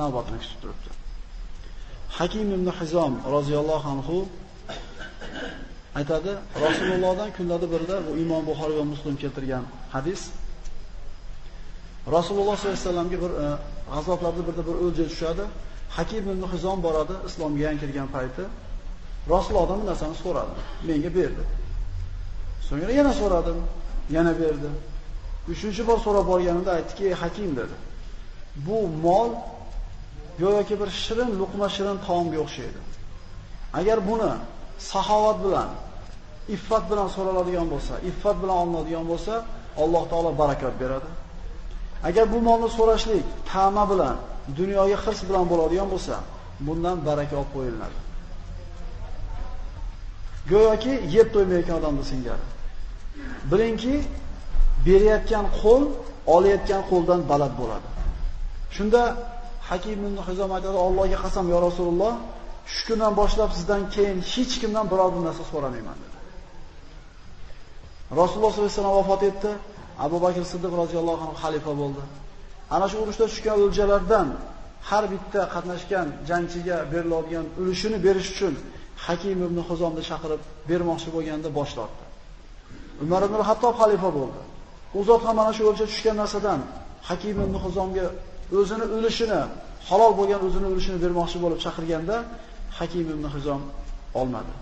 navbatni kutib turibdi. Hakim ibn Hizom roziyallohu anhu aytadi, Rasulullohdan kunlarda birida bu Imom Buxoriy va Muslim keltirgan hadis Rasululloh sollallohu alayhi vasallamga bir e, birda bir o'lja tushadi. Hakim ibn Hizom boradi, islomga yangi kirgan payti. Rasulullohdan bu narsani so'radi, menga berdi. So'ngra yana so'radim, yana berdi. Uchinchi bor so'rab borganimda aytdiki, Hakim dedi. Bu mol go'yoki bir shirin luqma shirin taomga o'xshaydi. Agar buni saxovat bilan, iffat bilan so'raladigan bo'lsa, iffat bilan olinadigan bo'lsa, Alloh taolo barakat beradi. Agar bu molni so'rashlik ta'ma bilan, dunyoga hirs bilan bo'ladigan bo'lsa, bundan baraka olib qo'yiladi. Go'yoki yeb to'ymayotgan odamni singari. Bilingki, berayotgan qo'l olayotgan qo'ldan baland bo'ladi. Shunda Hakim ibn Hizom aytadi: "Allohga qasam, yo Rasululloh, shu kundan boshlab sizdan keyin hech kimdan biror bir narsa so'ramayman" dedi. Rasululloh sollallohu alayhi vasallam vafot etdi. Abu Bakr Siddiq roziyallohu anhu xalifa bo'ldi. Ana shu urushda tushgan o'ljalardan har bitta qatnashgan jangchiga beriladigan ulushini berish uchun Hakim ibn Hizomni chaqirib bermoqchi bo'lganda bosh tortdi. Umar ibn Hattob xalifa bo'ldi. U zot ham mana shu o'lcha tushgan narsadan Hakim ibn Hizomga o'zini ulushini, halol bo'lgan o'zini ulushini bermoqchi bo'lib chaqirganda Hakim ibn Hizom olmadi.